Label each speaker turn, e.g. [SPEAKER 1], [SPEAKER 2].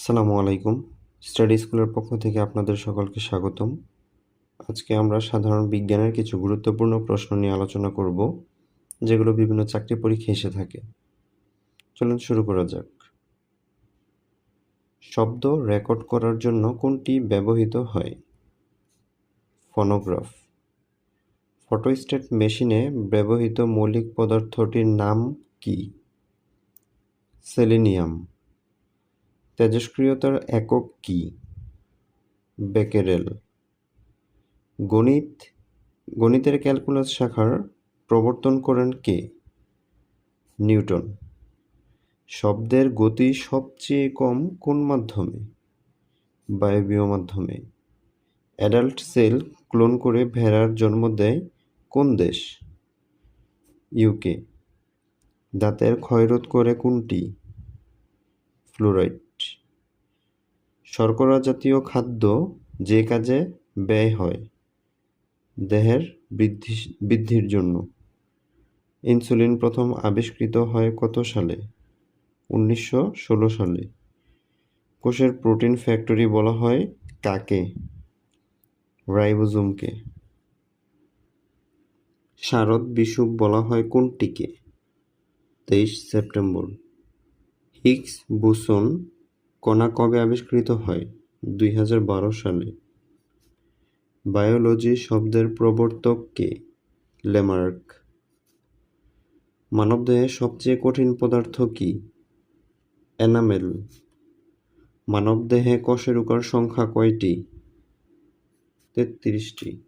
[SPEAKER 1] আসসালামু আলাইকুম। স্টাডি স্কুলের পক্ষ থেকে আপনাদের সকলকে স্বাগতম। আজকে আমরা সাধারণ বিজ্ঞানের কিছু গুরুত্বপূর্ণ প্রশ্ন নিয়ে আলোচনা করব, যেগুলো বিভিন্ন চাকরি পরীক্ষা এসে থাকে। চলুন শুরু করা যাক। শব্দ রেকর্ড করার জন্য কোনটি ব্যবহৃত হয়? ফনোগ্রাফ। ফটোস্টেট মেশিনে ব্যবহৃত মৌলিক পদার্থটির নাম কি? সেলেনিয়াম। তেজস্ক্রিয়তার একক কী? বেকেরেল। গণিত, গণিতের ক্যালকুলাস শাখার প্রবর্তন করেন কে? নিউটন। শব্দের গতি সবচেয়ে কম কোন মাধ্যমে? বায়বীয় মাধ্যমে। অ্যাডাল্ট সেল ক্লোন করে ভেড়ার জন্ম দেয় কোন দেশ? ইউকে। দাঁতের ক্ষয়রোধ করে কোনটি? ফ্লোরাইড। শর্করা জাতীয় খাদ্য যে কাজে ব্যয় হয়, দেহের বৃদ্ধি, বৃদ্ধির জন্য। ইনসুলিন প্রথম আবিষ্কৃত হয় কত সালে? উনিশশো ষোলো সালে। কোষের প্রোটিন ফ্যাক্টরি বলা হয় কাকে? রাইবোজোমকে। শারদ বিশুপ বলা হয় কোনটিকে? তেইশ সেপ্টেম্বর। হিগস বোসন কণা কবে আবিষ্কৃত হয়? দুই হাজার বারো সালে। বায়োলজি শব্দের প্রবর্তক কে? লেমার্ক। মানবদেহে সবচেয়ে কঠিন পদার্থ কি? এনামেল। মানবদেহে কশেরুকার সংখ্যা কয়টি? তেত্রিশটি।